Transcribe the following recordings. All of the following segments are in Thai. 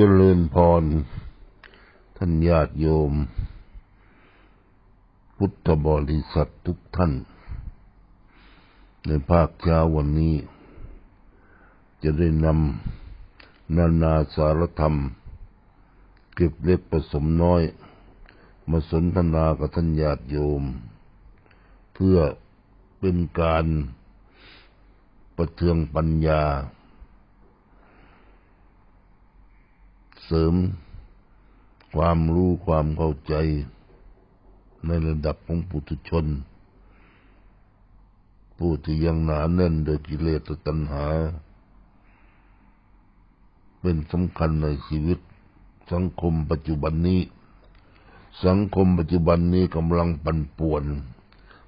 เจริญพร ท่านญาติโยม พุทธบริษัททุกท่าน ในภาคเช้าวันนี้ จะได้นำนานาสารธรรม เก็บเล็กผสมน้อย มาสนทนากับท่านญาติโยม เพื่อเป็นการประเทืองปัญญา เสริม ความรู้ความเข้าใจ ในระดับของปุถุชน ผู้ที่ยังหนาแน่นโดยกิเลสตัณหา เป็นสำคัญในชีวิต สังคมปัจจุบันนี้ สังคมปัจจุบันนี้กำลังปั่นป่วน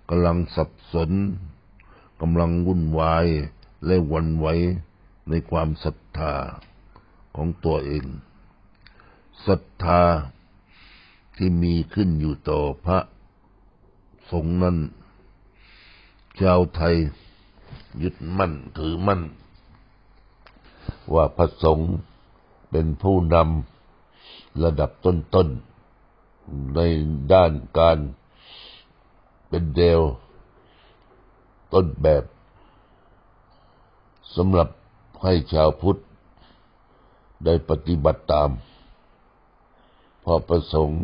กำลังสับสนกำลังวุ่นวายและวันไหวในความศรัทธาของตัวเอง ศรัทธาที่มีขึ้นอยู่ต่อพระสงฆ์นั้น ชาวไทยยึดมั่นถือมั่น ว่าพระสงฆ์เป็นผู้นำระดับต้นๆ ในด้านการเป็นเดวต้นแบบสำหรับให้ชาวพุทธได้ปฏิบัติตาม อประสงค์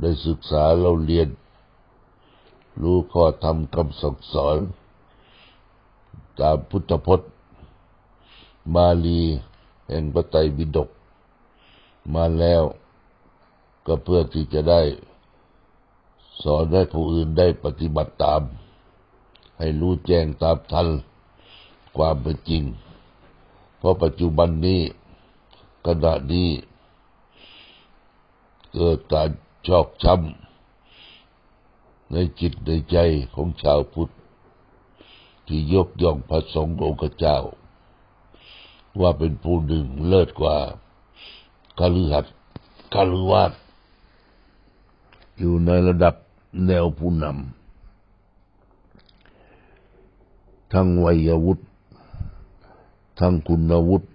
ได้ศึกษาเราเรียน รู้ข้อธรรมคำสั่งสอน ตามพุทธพจน์ มาลีแห่งพระไตรปิฎกมาแล้วก็เพื่อที่จะได้สอนให้ผู้อื่นได้ปฏิบัติตาม ให้รู้แจ้งตามทันความเป็นจริง เพราะปัจจุบันนี้ ขณะนี้ เกิดการชอกช้ำในจิตในใจของชาวพุทธ ที่ยกย่องพระสงฆ์องค์เจ้า ว่าเป็นผู้หนึ่งเลิศกว่าคฤหัสถ์คฤวาสอยู่ในระดับแนวผู้นำทั้งวัยวุฒิทั้งคุณวุฒิ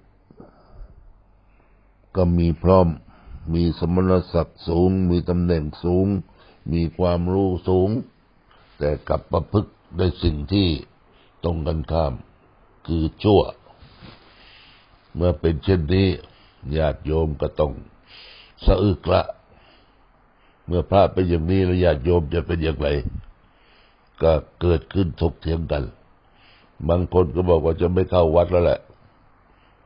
ก็มีพร้อม มีสมณศักดิ์สูง มีตำแหน่งสูง มีความรู้สูง แต่กลับประพฤติในสิ่งที่ตรงกันข้าม คือชั่ว เมื่อเป็นเช่นนี้ญาติโยมก็ต้องสะอึกละ เมื่อพระเป็นอย่างนี้แล้วญาติโยมจะเป็นอย่างไร ก็เกิดขึ้นถกเถียงกัน บางคนก็บอกว่าจะไม่เข้าวัดแล้วแหละ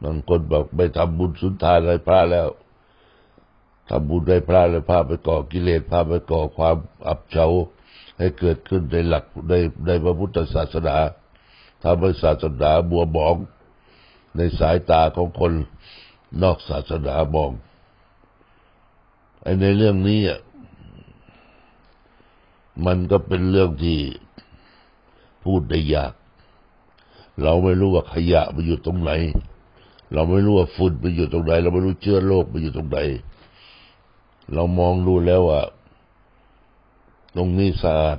บางคนบอกไม่ทำบุญสุนทานอะไรพระแล้วทำบุญได้พระแล้วพระไปก่อกิเลสพระไปก่อความอับเฉาให้เกิดขึ้นในหลักในในพระพุทธศาสนาทำให้ศาสนาบัวบอง ในสายตาของคนนอกศาสนามองไอ้ในเรื่องนี้อะมันก็เป็นเรื่องที่พูดได้ยาก เราไม่รู้ว่าขยะมันอยู่ตรงไหน เราไม่รู้ว่าฝุ่นมันอยู่ตรงไหน เราไม่รู้เชื้อโรคมันอยู่ตรงไหน เรามองดูแล้วว่าตรงนี้สะอาด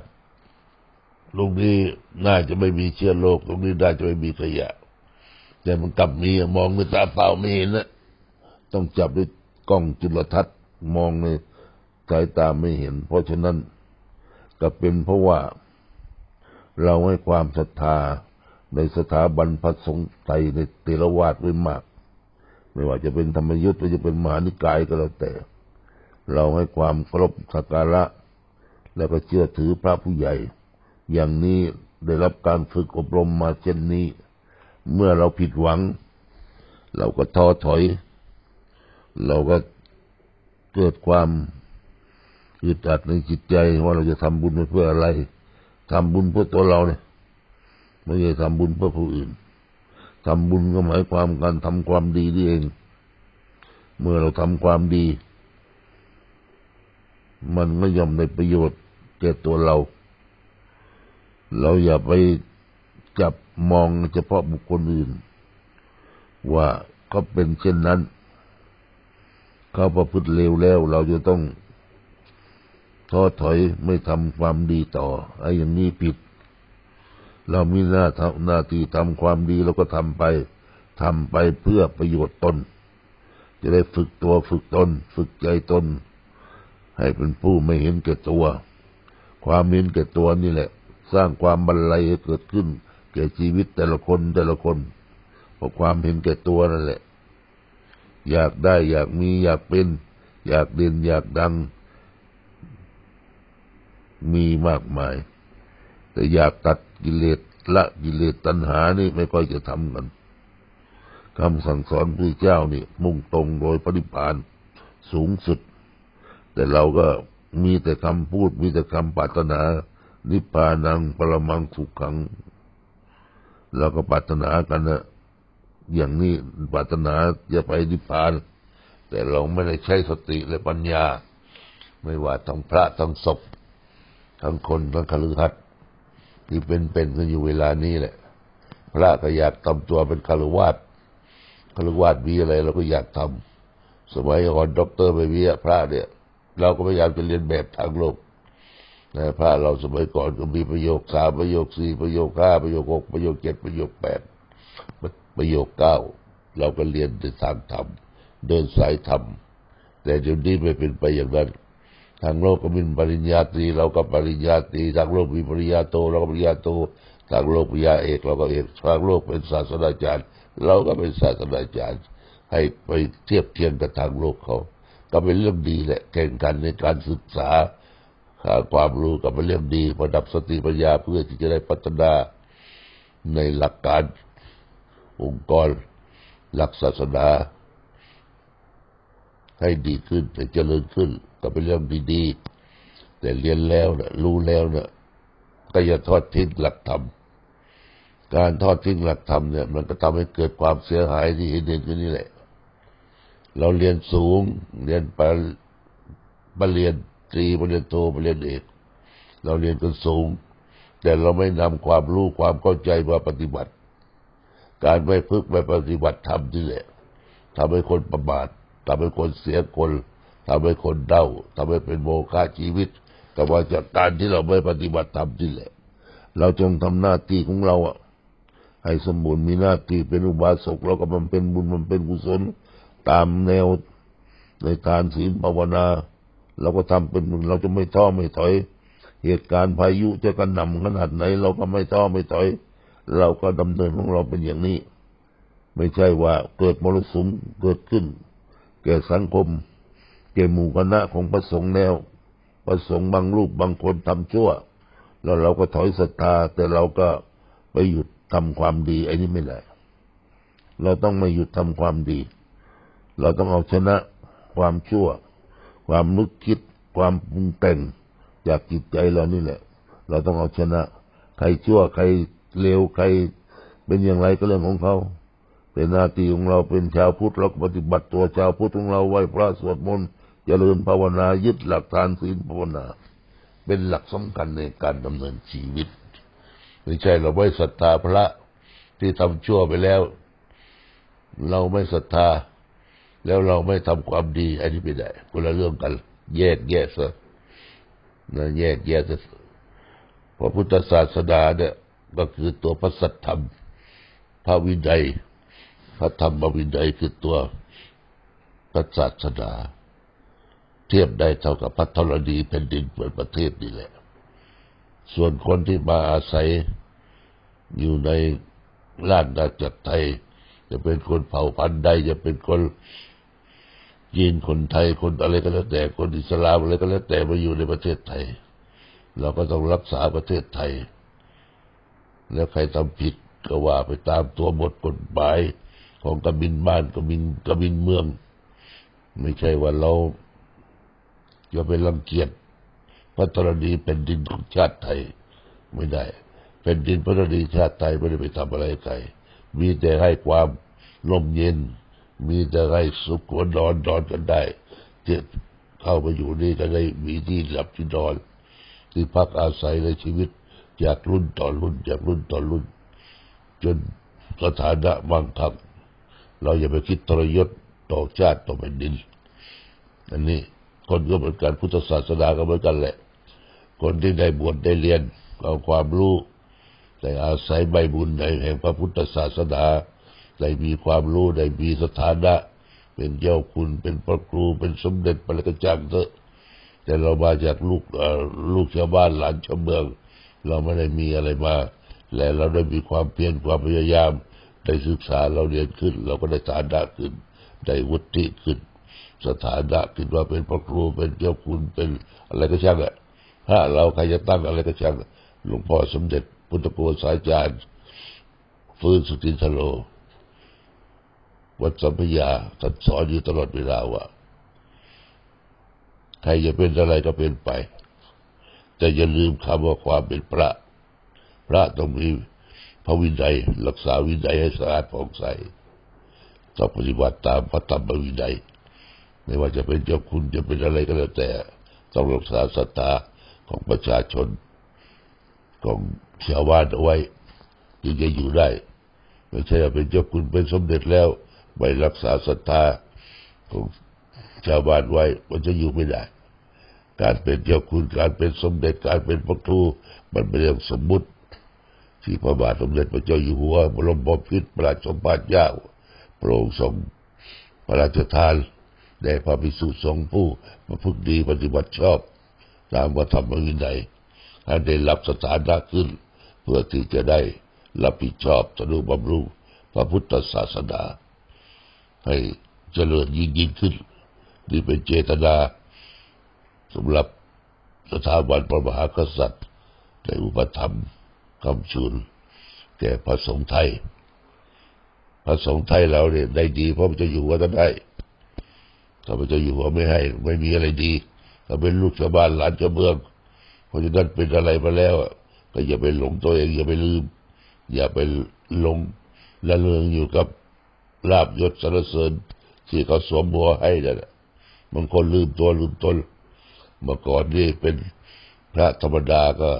ตรงนี้น่าจะไม่มีเชื้อโรคตรงนี้น่าจะไม่มีขยะ แต่มันกลับมีมองด้วยตาเปล่าไม่เห็นนะต้องจับด้วยกล้องจุลทรรศน์มองในสายตาไม่เห็น เพราะฉะนั้นก็เป็นเพราะว่าเราให้ความศรัทธา ในสถาบันพระสงฆ์ไทยในเตรวาดไว้มาก ไม่ว่าจะเป็นธรรมยุทธ์หรือจะเป็นมหานิกายก็แล้วแต่ เราให้ความเคารพสักการะ แล้วก็เชื่อถือพระผู้ใหญ่ อย่างนี้ได้รับการฝึกอบรมมาเช่นนี้ เมื่อเราผิดหวัง เราก็ท้อถอย เราก็เกิดความอึดอัดในจิตใจว่าเราจะทำบุญเพื่ออะไรทำบุญเพื่อตัวเราเนี่ย ไม่ใช่ทำบุญเพื่อผู้อื่นทำบุญก็หมายความการทำความดีนี่เอง เมื่อเราทำความดี มันก็ย่อมในประโยชน์แก่ตัวเรา เราอย่าไปจับมองเฉพาะบุคคลอื่น ว่าเขาเป็นเช่นนั้น เขาประพฤติเลวแล้ว เราจะต้องท้อถอยไม่ทำความดีต่อไอ้อย่างนี้ผิด เรามีหน้าทำหน้าที่ทำความดีเราก็ทำไปทำไปเพื่อประโยชน์ตน จะได้ฝึกตัวฝึกตน ฝึกใจตน ให้เป็นผู้ไม่เห็นแก่ตัว ความเห็นแก่ตัวนี่แหละ สร้างความบันไลให้เกิดขึ้น แก่ชีวิตแต่ละคนแต่ละคนเพราะความเห็นแก่ตัวนั่นแหละ อยากได้อยากมีอยากเป็น อยากเด่นอยากดัง มีมากมาย แต่อยากตัดกิเลสละกิเลสตัณหานี่ไม่ค่อยจะทำกันคำสั่งสอนพระเจ้านี่ มุ่งตรงโดยปฏิพานสูงสุด แต่เราก็มีแต่คำพูดมีแต่คำปรารถนา นิพพานังปรมังสุขขังเราก็ปรารถนากันนะอย่างนี้ปรารถนาจะไปนิพพาน แต่เราไม่ได้ใช้สติและปัญญา ไม่ว่าทั้งพระทั้งศพทั้งคนทั้งคฤหัสถ์ ที่เป็นเป็นกันอยู่เวลานี้แหละ พระก็อยากทำตัวเป็นคารวาสคารวาสมีอะไรเราก็อยากทำสมัยก่อนด็อกเตอร์ไปวิพระเนี่ย เราก็พยายามจะเรียนแบบทางโลกนะพระเราสมัยก่อนก็มีประโยคสามประโยคสี่ประโยคห้าประโยคหกประโยคเจ็ดประโยคแปดประโยคเก้าเราก็เรียนในทางธรรมเดินสายธรรมแต่เดี๋ยวนี้ไม่เป็นไปอย่างนั้น ทางโลกก็มีปริญญาตรีเราก็ปริญญาตรีทางโลกมีปริญญาโทเราก็ปริญญาโททางโลกปริญญาเอกเราก็เอกทางโลกเป็นศาสตราจารย์ เราก็เป็นศาสตราจารย์ ให้ไปเทียบเทียงกับทางโลกเขา ก็เป็นเรื่องดีแหละแข่งกันในการศึกษาหาความรู้ก็เป็นเรื่องดีประดับสติปัญญาเพื่อที่จะได้พัฒนาในหลักการองค์กรหลักศาสนา ให้ดีขึ้นให้เจริญขึ้น ก็เป็นเรื่องดีๆแต่เรียนแล้วนะรู้แล้วนะก็อย่าทอดทิ้งหลักธรรมการทอดทิ้งหลักธรรมเนี่ย มันก็ทำให้เกิดความเสียหายที่เห็นเด่นกันนี่แหละ เราเรียนสูง เรียนปปรริญญาตรีปรริญญาโทปรริญญาเอกเราเรียนกันสูง แต่เราไม่นำความรู้ความเข้าใจมาปฏิบัติ การไม่พึกไม่ปฏิบัติธรรมนี่แหละทำให้คนประมาททำให้คนเสียคน ทำให้คนเดาทำให้เป็นโมฆะชีวิตก็มาจากการที่เราไม่ปฏิบัติธรรมนี่แหละ เราจงทำหน้าที่ของเราอะให้สมบูรณ์มีหน้าที่เป็นอุบาสกเราก็มันเป็นบุญมันเป็นกุศล ตามแนวในทานศีลภาวนาเราก็ทำเป็นบุญเราจะไม่ท้อไม่ถอย เหตุการณ์พายุจะกระหน่ำขนาดไหน เราก็ไม่ท้อไม่ถอย เราก็ดำเนินของเราเป็นอย่างนี้ ไม่ใช่ว่าเกิดมรสุมเกิดขึ้น แก่สังคม แก่หมู่คณะของพระสงฆ์แนวพระสงฆ์บางรูปบางคนทำชั่ว แล้วเราก็ถอยศรัทธา แต่เราก็ไปหยุดทำความดีไอ้นี่ไม่ได้เราต้องไม่หยุดทำความดี เราต้องเอาชนะความชั่ว ความนึกคิด ความปรุงแต่งจากจิตใจเรานี่แหละ เราต้องเอาชนะ ใครชั่วใครเลวใครเป็นอย่างไรก็เรื่องของเขาเป็นหน้าที่ของเราเป็นชาวพุทธเรากปฏิบัติตัวชาวพุทธของเราไหว้พระสวดมนต์ เจริญภาวนายึดหลักทานศีลภาวนา เป็นหลักสำคัญในการดำเนินชีวิตไม่ใช่เราไม่ศรัทธาพระที่ทำชั่วไปแล้ว เราไม่ศรัทธา แล้วเราไม่ทำความดีอันนี้ไม่ได้คนละเรื่องกัน แยกแยะซะนะแยกแยะซะพระพุทธศาสนาเนี่ยก็คือตัวพระสัทธรรม พระวินัยพระธรรมวินัยคือตัวพระศาสนา เทียบได้เท่ากับพระธรณีแผ่นดินเปิดประเทศนี่แหละ ส่วนคนที่มาอาศัยอยู่ในล้านนาจักรไทย จะเป็นคนเผ่าพันธุ์ใดจะเป็นคนยีนคนไทยคนอะไรก็แล้วแต่คนอิสลามอะไรก็แล้วแต่มาอยู่ในประเทศไทย เราก็ต้องรักษาประเทศไทย แล้วใครทำผิดก็ว่าไปตามตัวบทกฎหมายของกบินบ้านกบินกบินเมือง ไม่ใช่ว่าเรา จะไปรังเกียจพระธรณีเป็นดินของชาติไทยไม่ได้ เป็นดินพระธรณีชาติไทยไม่ได้ไปทำอะไรใครมีแต่ให้ความลมเย็น มีแต่ให้สุขวนอนนอนกันได้ที่เข้าไปอยู่นี่ก็ได้มีที่หลับที่นอน ที่พักอาศัยในชีวิตจากรุ่นต่อรุ่นจากรุ่นต่อรุ่น จนสถานะมั่งคั่งเราอย่าไปคิดทรยศต่อชาติต่อแผ่นดินอันนี้ คนก็เหมือนกันพุทธศาสนาก็เหมือนกันแหละ คนที่ได้บวชได้เรียนเอาความรู้ได้อาศัยใบบุญในแห่งพระพุทธศาสนาได้มีความรู้ได้มีสถานะ เป็นเจ้าคุณเป็นพระครูเป็นสมเด็จพระกระจังเถอะแต่เรามาจากลูกเออลูกชาวบ้านหลานชาวเมือง เราไม่ได้มีอะไรมาและเราได้มีความเพียรความพยายาม ได้ศึกษาเราเรียนขึ้น เราก็ได้ฐานะขึ้น ได้วุฒิขึ้น สถานะขึ้นว่าเป็นพระครูเป็นเจ้าคุณเป็นอะไรก็ช่างอะถ้าเราใครจะตั้งอะไรก็ช่างอะหลวงพ่อสมเด็จพุทธโกษาจารย์ฟื้นสุตินทโล วัดสัมพยาท่านสอนอยู่ตลอดเวลาว่าใครจะเป็นอะไรก็เป็นไป แต่อย่าลืมคำว่าความเป็นพระ พระต้องมีพระวินัยรักษาวินัยให้สะอาดผ่องใสต้องปฏิบัติตามพระธรรมวินัย ไม่ว่าจะเป็นเจ้าคุณจะเป็นอะไรก็แล้วแต่ ต้องรักษาศรัทธาของประชาชน ของชาวบ้านเอาไว้จึงจะอยู่ได้ไม่ใช่เป็นเจ้าคุณเป็นสมเด็จแล้วไม่รักษาศรัทธาของชาวบ้านไว้มันจะอยู่ไม่ได้ การเป็นเจ้าคุณการเป็นสมเด็จการเป็นพระครูมันเป็นเรื่องสมมุติ ที่พระบาทสมเด็จพระเจ้าอยู่หัวบรมบพิตรประราชสมภารเจ้าพระองค์ทรงพระราชทาน แด่พระภิกษุสงฆ์ผู้ประพฤติดีปฏิบัติชอบ ตามพระธรรมวินัยให้ได้รับสถานะขึ้น เพื่อที่จะได้รับผิดชอบสนุบำรุงพระพุทธศาสนา ให้เจริญยิ่งยิ่งขึ้น นี่เป็นเจตนาสำหรับสถาบันพระมหากษัตริย์ในอุปถัมคำชูนแก่พระสงฆ์ไทย พระสงฆ์ไทยเราเนี่ยได้ดีเพราะมันจะอยู่ว่าจะได้ ถ้ามันจะอยู่ว่าไม่ให้ ไม่มีอะไรดีถ้าเป็นลูกชาวบ้านหลานชาวเมืองเพราะฉะนั้นเป็นอะไรมาแล้วก็อย่าไปหลงตัวเองอย่าไปลืม อย่าไปหลงละเลงอยู่กับลาบยศสรรเสริญที่เขาสวมบัวให้นั่นแหละบางคนลืมตัวลืมตนเมื่อก่อนนี่เป็นพระธรรมดาก็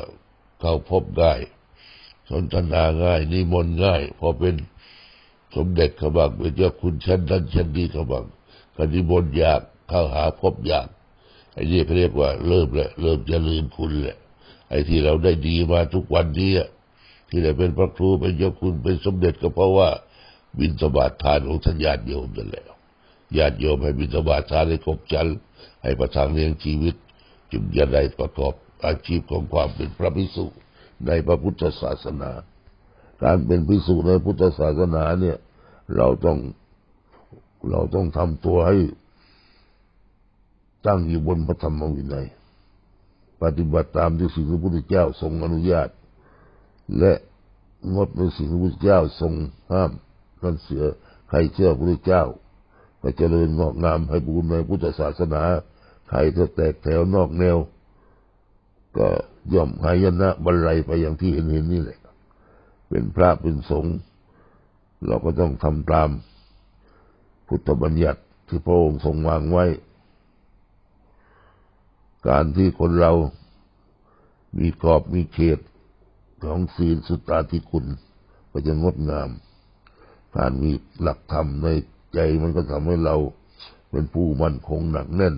เข้าพบง่ายสนทนาง่ายนิมนต์ง่าย พอเป็นสมเด็จเขาบังเป็นเจ้าคุณชั้นนั้นชั้นนี้เขาบัง ก็นิมนต์ยากเข้าหาพบยากไอ้นี่เขาเรียกว่าเริ่มแล้วเริ่มจะลืมคุณแหละ ไอ้ที่เราได้ดีมาทุกวันนี้ที่ได้เป็นพระครูเป็นเจ้าคุณเป็นสมเด็จก็เพราะว่าบินสบาททานของท่านญาติโยมนั่นแหละญาติโยมให้บินสบาททานให้ครบจันให้ประทังเลี้ยงชีวิตจึงจะได้ประกอบอาชีพของความเป็นพระภิกษุในพระพุทธศาสนา การเป็นภิกษุในพุทธศาสนาเนี่ย เราต้อง เราต้องทำตัวให้ตั้งอยู่บนพระธรรมวินัย ปฏิบัติตามที่สิ่งที่พระพุทธเจ้าทรงอนุญาต และงดในสิ่งที่พระพุทธเจ้าทรงห้ามนั่นเสียใครเชื่อพระพุทธเจ้าก็เจริญงอกงามให้บูรณในพุทธศาสนา ใครจะแตกแถวนอกแนว ก็ย่อมหายนะบรรลัยไปอย่างที่เห็นเห็นนี่แหละ เป็นพระเป็นสงฆ์เราก็ต้องทำตาม พุทธบัญญัติที่พระองค์ทรงวางไว้ การที่คนเรามีกรอบมีเขตของศีลสุตตาที่คุณ ก็จะงดงาม การมีหลักธรรมในใจมันก็ทำให้เราเป็นผู้มั่นคงหนักแน่น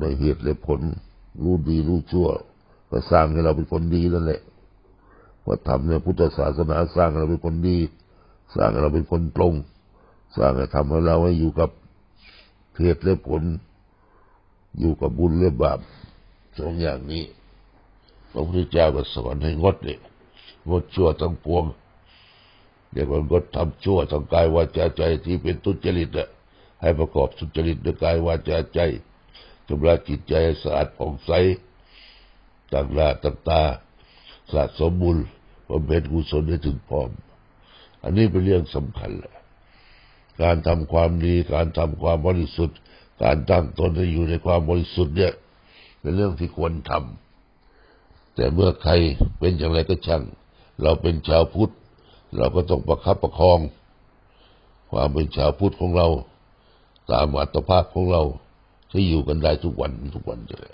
ในเหตุและผล รู้ดีรู้ชั่ว ก็สร้างให้เราเป็นคนดีนั่นแหละว่าทำเนี่ยพุทธศาสนาสร้างเราเป็นคนดี สร้างเราเป็นคนตรง สร้างให้ทำให้เราให้อยู่กับเหตุและผล อยู่กับบุญและบาปสองอย่างนี้พระพุทธเจ้าก็สอนให้งดเนี่ยงดชั่วทั้งปวงเรียกว่างดทำชั่วทางกายวาจาใจที่เป็นทุจริตอะให้ประกอบสุจริตด้วยกายวาจาใจชำระจิตใจใสะอาดผ่องใสต่างหน้าต่างตาสะสมบุญบำเพ็ญกุศลให้ถึงพร้อม อันนี้เป็นเรื่องสำคัญแหละ การทำความดี การทำความบริสุทธิ์ การตั้งตนให้อยู่ในความบริสุทธิ์เนี่ย เป็นเรื่องที่ควรทำแต่เมื่อใครเป็นอย่างไรก็ช่าง เราเป็นชาวพุทธ เราก็ต้องประคับประคอง ความเป็นชาวพุทธของเรา ตามอัตภาพของเราที่อยู่กันได้ทุกวันทุกวันเลย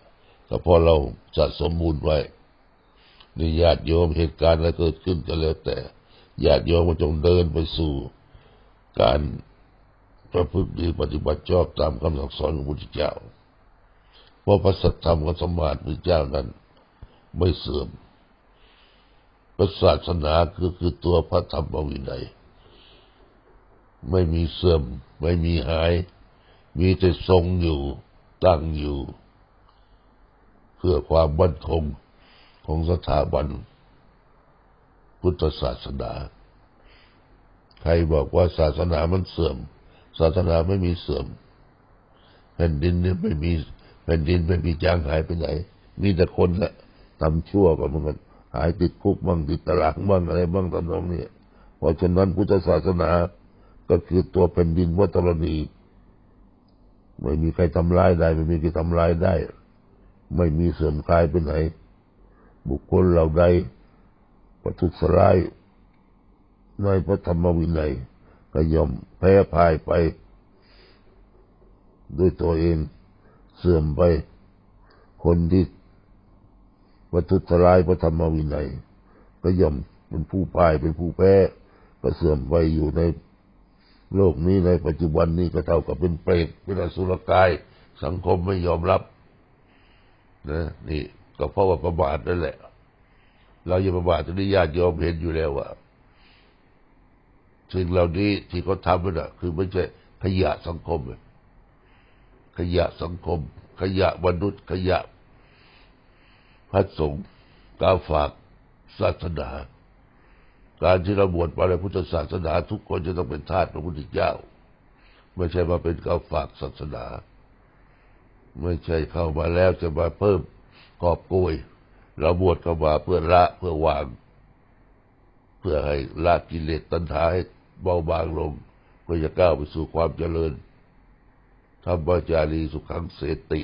ก็เพราะเราสะสมบุญไว้ในญาติโยมเหตุการณ์อะไรเกิดขึ้นก็แล้วแต่ญาติโยมมันจงเดินไปสู่การ ประพฤติดีปฏิบัติชอบตามคำสั่งสอนของพระพุทธเจ้าเพราะพระสัทธรรมกับสมมาธิพระเจ้านั้นไม่เสื่อมพระศาสนาคือคือตัวพระธรรมวินัย ไม่มีเสื่อม ไม่มีหาย มีแต่ทรงอยู่ตั้งอยู่ เพื่อความมั่นคงของสถาบัน พุทธศาสนา ใครบอกว่าศาสนามันเสื่อม ศาสนาไม่มีเสื่อมแผ่นดินเนี่ยไม่มีแผ่นดินไม่มีจางหายไปไหน มีแต่คนละทำชั่วก็เหมือนกันหายติดคุกบ้างติดตารางบ้างอะไรบ้างตำนองนี้เพราะฉะนั้นพุทธศาสนาก็คือตัวแผ่นดินวัตรณีไม่มีใครทำร้ายได้ ไม่มีใครทำร้ายได้ ไม่มีเสื่อมคลายไปไหน บุคคลเหล่าใดประทุษร้ายในพระธรรมวินัย ก็ย่อมแพ้พ่ายไป ด้วยตัวเองเสื่อมไป คนที่ประทุษร้ายพระธรรมวินัย ก็ย่อมเป็นผู้พ่ายเป็นผู้แพ้ก็เสื่อมไปอยู่ในโลกนี้ในปัจจุบันนี้ก็เท่ากับเป็นเปรตเป็นอสุรกาย สังคมไม่ยอมรับนะนี่ก็เพราะว่าประมาทนั่นแหละ เราอย่าประมาทตรงนี้ญาติโยมเห็นอยู่แล้วว่า สิ่งเหล่านี้ที่เขาทำนั่นคือไม่ใช่ขยะสังคม ขยะสังคม ขยะมนุษย์ ขยะพระสงฆ์การฝากศาสนา การที่เราบวชมาในพุทธศาสนา ทุกคนจะต้องเป็นทาสพระพุทธเจ้า ไม่ใช่มาเป็นกาฝากศาสนา ไม่ใช่เข้ามาแล้วจะมาเพิ่มกอบโกยเราบวชเข้ามาเพื่อละเพื่อวาง เพื่อให้ละกิเลสตัณหาให้ เบาบางลงเพื่อจะก้าวไปสู่ความเจริญธรรมจารีสุขังเสติ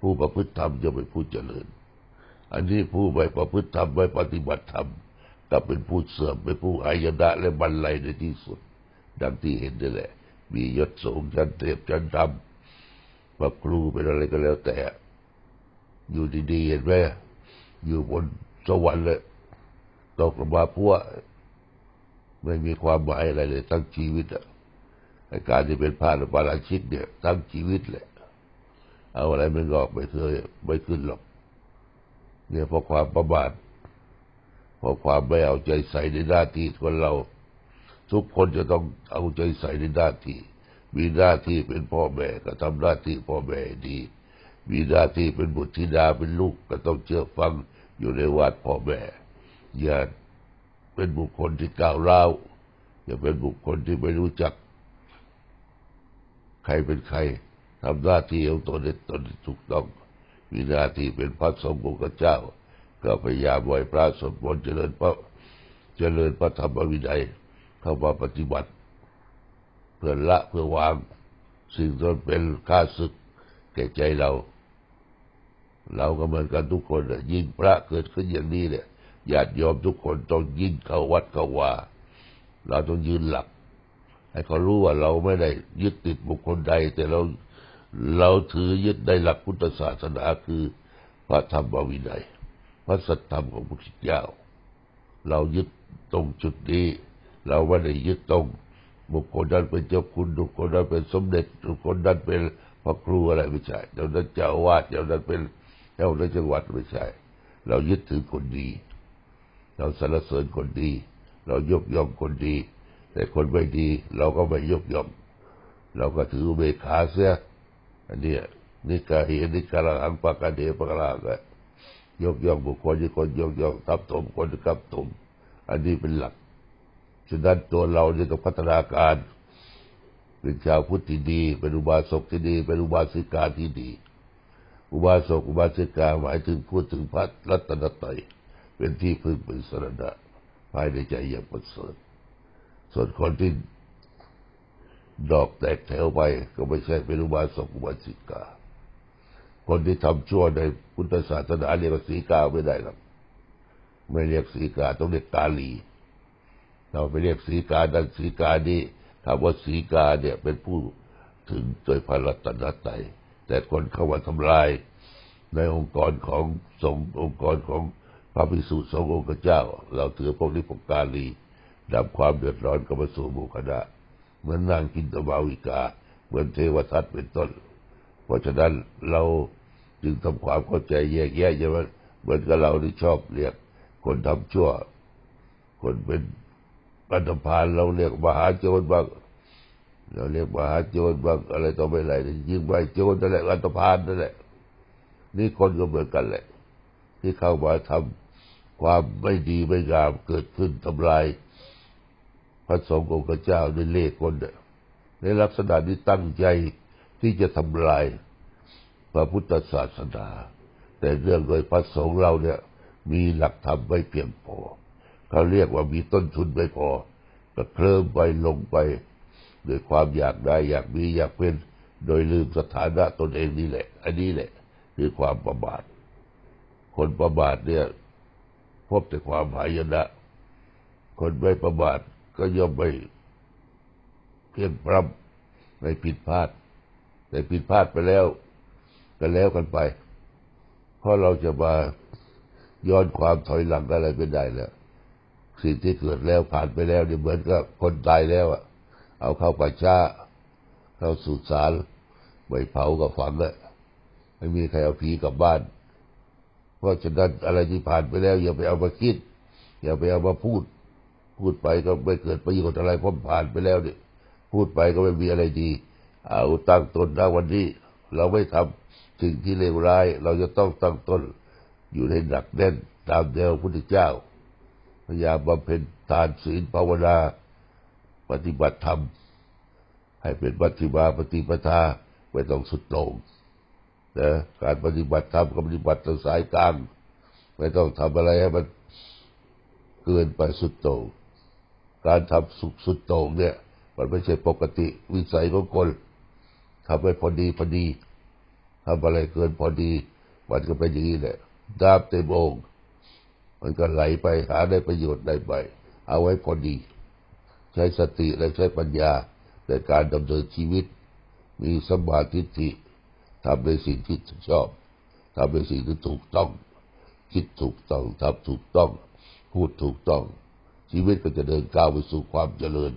ผู้ประพฤติธรรมจะเป็นผู้เจริญ อันนี้ผู้ไม่ประพฤติธรรมไม่ปฏิบัติธรรมก็เป็นผู้เสื่อมเป็นผู้อายนะและบรรลัยในที่สุด ดังที่เห็นนี่แหละ มียศสูงชั้นเทพชั้นธรรมพระครูเป็นอะไรก็แล้วแต่ อยู่ดีๆเห็นไหมอยู่บนสวรรค์เลยตกลงมาพวก ไม่มีความหมายอะไรเลย ทั้งชีวิตอะการที่เป็นพระหรือปาราชิกเนี่ยทั้งชีวิตแหละ เอาอะไรไม่งอกไม่เคยไม่ขึ้นหรอก เนี่ยเพราะความประมาทเพราะความไม่เอาใจใส่ในหน้าที่คนเรา ทุกคนจะต้องเอาใจใส่ในหน้าที่ มีหน้าที่เป็นพ่อแม่ก็ทำหน้าที่พ่อแม่ดี มีหน้าที่เป็นบุตรธิดาเป็นลูกก็ต้องเชื่อฟังอยู่ในวัดพ่อแม่อย่า เป็นบุคคลที่ก้าวร้าวอย่าเป็นบุคคลที่ไม่รู้จัก ใครเป็นใครทำหน้าที่ของตนในตนถูกต้องมีหน้าที่เป็นพระสงฆ์ของเจ้า ก็พยายามไหวพระสวดมนต์เจริญพระเจริญพระธรรมวินัยเข้ามาปฏิบัติ เพื่อละเพื่อวางสิ่งที่เป็นข้าศึกแก่ใจเรา เราก็เหมือนกันทุกคนยิ่งพระเกิดขึ้นอย่างนี้เนี่ย ญาติโยมทุกคนต้องยิ่งเข้าวัดเข้าว่า เราต้องยืนหลัก ให้เขารู้ว่าเราไม่ได้ยึดติดบุคคลใด แต่เราเราถือยึดในหลักพุทธศาสนาคือพระธรรมวินัย พระสัทธรรมของพระพุทธเจ้า เรายึดตรงจุดนี้ เราไม่ได้ยึดตรงบุคคลนั้นเป็นเจ้าคุณบุคคลนั้นเป็นสมเด็จบุคคลนั้นเป็นพระครูอะไรไม่ใช่เจ้านั้นเจ้าอาวาสเจ้านั้นเป็นเจ้าในจังหวัดไม่ใช่ เรายึดถือคนดี เราสรรเสริญคนดี เรายกย่องคนดี แต่คนไม่ดี เราก็ไม่ยกย่อง เราก็ถือเบขาเสียอันนี้นิกาเหนิกาลังปากาเดปากลางยกย่องบุคคลที่คนยกย่องทับถมคนทับถมอันนี้เป็นหลักฉะนั้นตัวเราเนี่ยต้องพัฒนาการ เป็นชาวพุทธที่ดีเป็นอุบาสกที่ดีเป็นอุบาสิกาที่ดี อุบาสกอุบาสิกาหมายถึงพูดถึงพระรัตนตรัย เป็นที่พึ่งเป็นสรณะภายในใจอย่างประเสริฐส่วนคนที่ดอกแตกแถวไปก็ไม่ใช่เป็นอุบาสกอุบาสิกา คนที่ทำชั่วในพุทธศาสนาเรียกสีกาไม่ได้หรอกไม่เรียกสีกาต้องเรียกกาลี เราไปเรียกสีกาดันสีกานี้คำว่าสีกาเนี่ยเป็นผู้ถึงโดยพระรัตนตรัยแต่คนเข้ามาทำลายในองค์กรของสงฆ์องค์กรของ พระภิกษุสงฆ์องค์เจ้า เราถือพวกนี้พวกกาลีนำความเดือดร้อนก็มาสู่หมู่คณะเหมือนนางกินตบาวิกา เหมือนเทวทัตเป็นต้น เพราะฉะนั้นเราจึงทำความเข้าใจแยกแยะใช่ไหมเหมือนกับเราที่ชอบเรียก คนทำชั่ว คนเป็นปัตพานเราเรียกมหาโจรบ้างเราเรียกมหาโจรบางอะไรต่อไม่อะไรยิ่งไปโจรนั่นแหละอัตพานนั่นแหละนี่คนก็เหมือนกันแหละ ที่เข้ามาทำ ความไม่ดีไม่งามเกิดขึ้นทำลายพระสงฆ์องค์เจ้าในเลขคนเนี่ยในลักษณะนี้ตั้งใจที่จะทำลายพระพุทธศาสนา แต่เรื่องโดยพระสงฆ์เราเนี่ยมีหลักธรรมไม่เพียงพอ เขาเรียกว่ามีต้นทุนไม่พอก็เคลิ้มไปลงไปด้วยความอยากได้อยากมีอยากเป็นโดยลืมสถานะตนเองนี่แหละ อันนี้แหละ คือความประมาทคนประมาทเนี่ย พบแต่ความหายนะ คนไม่ประมาทก็ย่อมไม่เพียงพร้ำไม่ผิดพลาด แต่ผิดพลาดไปแล้วก็แล้วกันไป เพราะเราจะมาย้อนความถอยหลังอะไรไม่ได้แล้ว สิ่งที่เกิดแล้วผ่านไปแล้วเนี่ยเหมือนกับคนตายแล้วอะเอาเข้าป่าช้าเข้าสุสานไม่เผากับฝังแล้วไม่มีใครเอาผีกลับบ้าน ราะฉะนั้นอะไรที่ผ่านไปแล้ว อย่าไปเอามาคิด อย่าไปเอามาพูด พูดไปก็ไม่เกิดประโยชน์อะไรเพราะผ่านไปแล้วเนี่ยพูดไปก็ไม่มีอะไรดี เอาตั้งตนนะวันนี้ เราไม่ทำสิ่งที่เลวร้าย เราจะต้องตั้งตนอยู่ในหนักแน่นตามแนวพุทธเจ้าพยายามบำเพ็ญทานศีลภาวนาปฏิบัติธรรม ให้เป็นปัฏิมาปฏิปทาไม่ต้องสุดโต่ง นะการปฏิบัติธรรมก็ปฏิบัติทางสายกลาง ไม่ต้องทำอะไรให้มันเกินไปสุดโต่งการทำสุดสุดโต่งเนี่ย มันไม่ใช่ปกติวิสัยของคนทำให้พอดีพอดีทำอะไรเกินพอดี มันก็เป็นอย่างนี้แหละดาบเต็มองมันก็ไหลไปหาได้ประโยชน์ได้ไปเอาไว้พอดี ใช้สติและใช้ปัญญาในการดำเนินชีวิต มีสมาธิ ทำในสิ่งที่ชอบทำในสิ่งที่ถูกต้อง คิดถูกต้องทำถูกต้อง พูดถูกต้อง ชีวิตก็จะเดินก้าวไปสู่ความเจริญ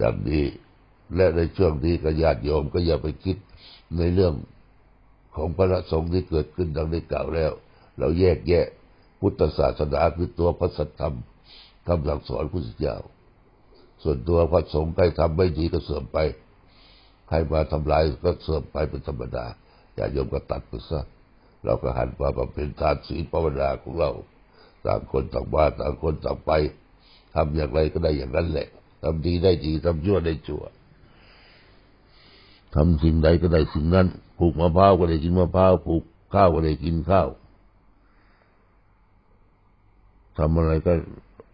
ดังนี้ และในช่วงนี้ก็ญาติโยมก็อย่าไปคิดในเรื่องของพระสงฆ์ที่เกิดขึ้นดังได้กล่าวแล้ว เราแยกแยะพุทธศาสนาคือตัวพระสัทธรรมคำสั่งสอนพุทธเจ้า ส่วนตัวพระสงฆ์ใครทำไม่ดีก็เสื่อมไป ใครมาทำลายก็เสื่อมไปเป็นธรรมดาอย่าโยมก็ตัดไปซะเราก็หันมาบำเพ็ญทานศีลภาวนาของเราต่างคนต่างมาต่างคนต่างไปทำอย่างไรก็ได้อย่างนั้นแหละทำดีได้ดีทำชั่วได้ชั่วทำสิ่งใดก็ได้สิ่งนั้นปลูกมะพร้าวก็ได้กินมะพร้าวปลูกข้าวก็ได้กินข้าวทำอะไรก็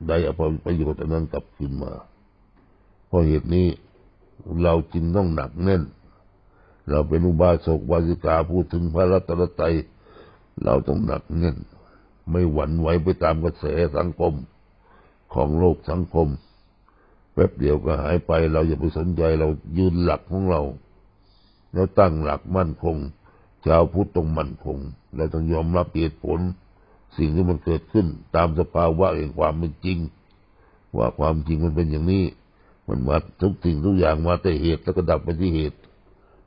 ได้เอาประโยชน์อันนั้นกลับคืนมาเพราะเหตุนี้ เราจึงต้องหนักแน่น เราเป็นอุบาสกวาสิกาพูดถึงพระรัตนตรัยเราต้องหนักแน่น ไม่หวั่นไหวไปตามกระแสสังคมของโลกสังคม แป๊บเดียวก็หายไป เราอย่าไปสนใจเรายืนหลักของเรา แล้วตั้งหลักมั่นคง ชาวพุทธต้องมั่นคง เราต้องยอมรับเหตุผล สิ่งที่มันเกิดขึ้นตามสภาวะแห่งความเป็นจริง ว่าความจริงมันเป็นอย่างนี้ มันมาทุกสิ่งทุกอย่างมาแต่เหตุแล้วก็ดับไปที่เหตุ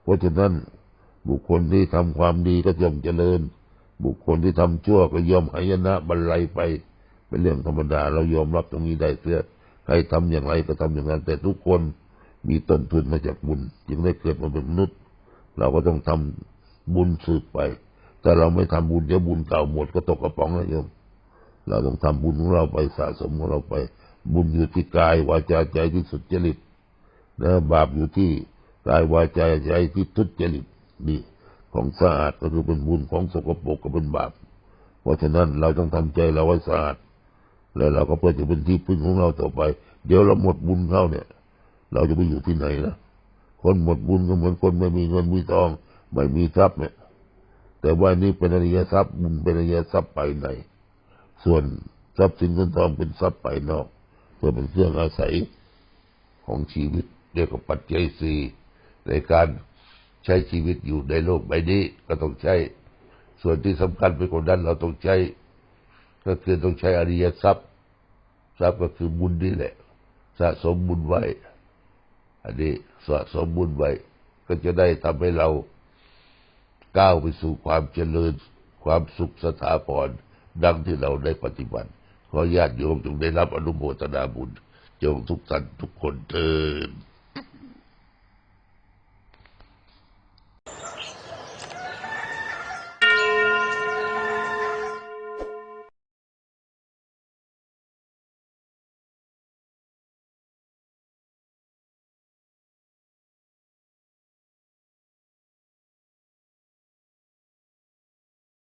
เพราะฉะนั้นบุคคลที่ทำความดีก็ย่อมเจริญ บุคคลที่ทำชั่วก็ย่อมหายนะบรรลัยไปเป็นเรื่องธรรมดา เรายอมรับตรงนี้ได้เสียใครทำอย่างไรก็ทำอย่างนั้น แต่ทุกคนมีต้นทุนมาจากบุญ จึงได้เกิดมาเป็นมนุษย์ เราก็ต้องทำบุญสืบไปถ้าเราไม่ทำบุญเดี๋ยวบุญเก่าหมดก็ตกกระป๋องนะโยม เราต้องทำบุญของเราไปสะสมของเราไป บุญอยู่ที่กายวาจาใจที่สุจริตนะบาปอยู่ที่กายวาจาใจที่ทุจริตนี่ของสะอาดก็คือเป็นบุญของสกปรกก็เป็นบาป เพราะฉะนั้นเราต้องทำใจเราไว้สะอาด แล้วเราก็เพื่อจะเป็นที่พึ่งของเราต่อไป เดี๋ยวเราหมดบุญเข้าเนี่ย เราจะไปอยู่ที่ไหนล่ะคนหมดบุญก็เหมือนคนไม่มีเงินมีทองไม่มีทรัพย์เนี่ย แต่ว่านี่เป็นอริยทรัพย์บุญเป็นอริยทรัพย์ภายในส่วนทรัพย์สินเงินทองเป็นทรัพย์ภายนอก เพื่อเป็นเครื่องอาศัยของชีวิตเรียกว่าปัจจัยสี่ในการใช้ชีวิตอยู่ในโลกใบนี้ก็ต้องใช้ ส่วนที่สำคัญไปกว่านั้นเราต้องใช้ ก็คือต้องใช้อริยทรัพย์ ทรัพย์ก็คือบุญนี่แหละ สะสมบุญไว้ อันนี้สะสมบุญไว้ ก็จะได้ทำให้เราก้าวไปสู่ความเจริญความสุขสถาพรดังที่เราได้ปฏิบัติ ขอญาติโยมจงได้รับอนุโมทนาบุญโยมทุกท่านทุกคนเถิด